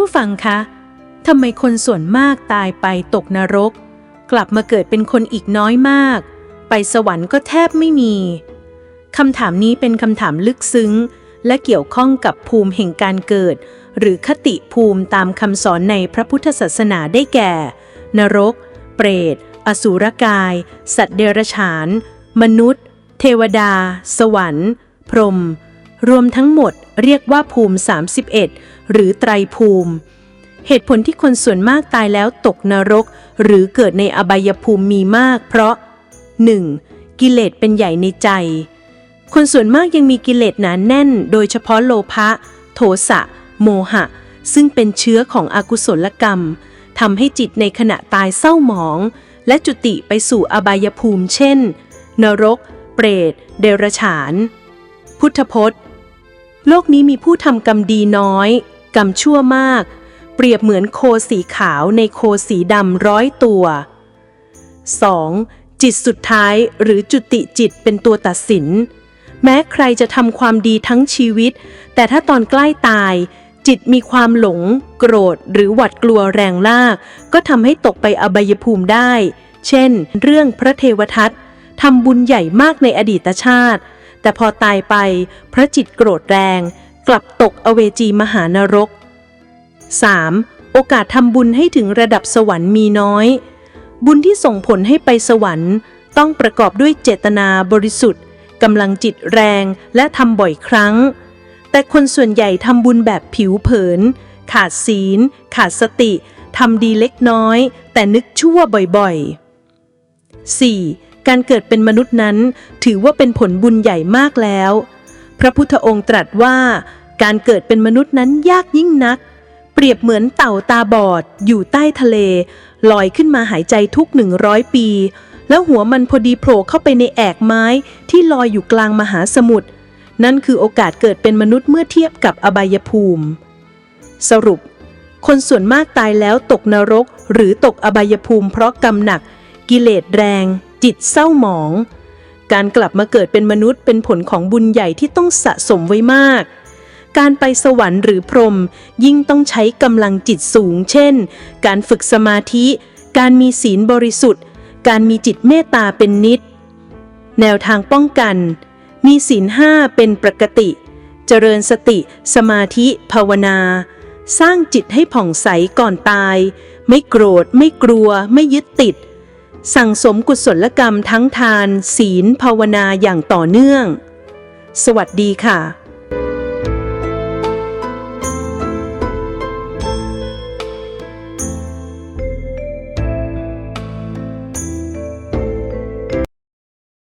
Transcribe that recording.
ผู้ฟังคะทำไมคนส่วนมากตายไปตกนรก กลับมาเกิดเป็นคนอีกน้อยมาก ไปสวรรค์ก็แทบไม่มีคำถามนี้เป็นคำถามลึกซึ้ง และเกี่ยวข้องกับภูมิแห่งการเกิด หรือคติภูมิตามคำสอนในพระพุทธศาสนาได้แก่ นรก เปรต อสูรกาย สัตว์เดรัจฉาน มนุษย์ เทวดา สวรรค์ พรหม รวมทั้งหมดเรียกว่าภูมิ 31 หรือไตรภูมิ เหตุผลที่คนส่วนมากตายแล้วตกนรก หรือเกิดในอบายภูมิมีมาก เพราะ 1. กิเลสเป็นใหญ่ในใจ คนส่วนมากยังมีกิเลสหนานแน่น โดยเฉพาะโลภะ โทสะ โมหะ ซึ่งเป็นเชื้อของอกุศลกรรมทำให้จิตในขณะตายเศร้าหมอง และจุติไปสู่อบายภูมิ เช่น นรก เปรต เดรัจฉาน พุทธพจน์ โลกนี้มีผู้ทำกรรมดีน้อย กรรมชั่วมาก เปรียบเหมือนโคสีขาวในโคสีดำร้อยตัว 2. จิตสุดท้ายหรือจุติจิตเป็นตัวตัดสิน แม้ใครจะทำความดีทั้งชีวิต แต่ถ้าตอนใกล้ตาย จิตมีความหลง โกรธ หรือหวัดกลัวแรงลาก ก็ทำให้ตกไปอบายภูมิได้ เช่น เรื่องพระเทวทัตทำบุญใหญ่มากในอดีตชาติ แต่พอตายไปพระจิตโกรธแรง กลับตกอเวจีมหานรก 3. โอกาสทำบุญให้ถึงระดับสวรรค์มีน้อย บุญที่ส่งผลให้ไปสวรรค์ ต้องประกอบด้วยเจตนาบริสุทธิ์กำลังจิตแรงและทำบ่อยครั้ง แต่คนส่วนใหญ่ทำบุญแบบผิวเผิน ขาดศีล ขาดสติทำดีเล็กน้อย แต่นึกชั่วบ่อยๆ 4. การเกิดเป็นมนุษย์นั้น ถือว่าเป็นผลบุญใหญ่มากแล้ว พระพุทธองค์ตรัสว่า การเกิดเป็นมนุษย์นั้นยากยิ่งนัก เปรียบเหมือนเต่าตาบอด อยู่ใต้ทะเล ลอยขึ้นมาหายใจทุกหนึ่งร้อยปี แล้วหัวมันพอดีโผล่เข้าไปในแอกไม้ที่ลอยอยู่กลางมหาสมุทรนั่นคือโอกาสเกิดเป็นมนุษย์เมื่อเทียบกับอบายภูมิ สรุป คนส่วนมากตายแล้วตกนรกหรือตกอบายภูมิเพราะกรรมหนัก กิเลสแรง จิตเศร้าหมอง การกลับมาเกิดเป็นมนุษย์เป็นผลของบุญใหญ่ที่ต้องสะสมไว้มาก การไปสวรรค์หรือพรหมยิ่งต้องใช้กำลังจิตสูง เช่น การฝึกสมาธิ การมีศีลบริสุทธิ์ การมีจิตเมตตาเป็นนิด แนวทางป้องกัน มีศีลห้าเป็นปกติ เจริญสติ สมาธิ ภาวนาสร้างจิตให้ผ่องใสก่อนตาย ไม่โกรธ ไม่กลัว ไม่ยึดติด สั่งสมกุศลกรรมทั้งทาน ศีลภาวนาอย่างต่อเนื่อง สวัสดีค่ะ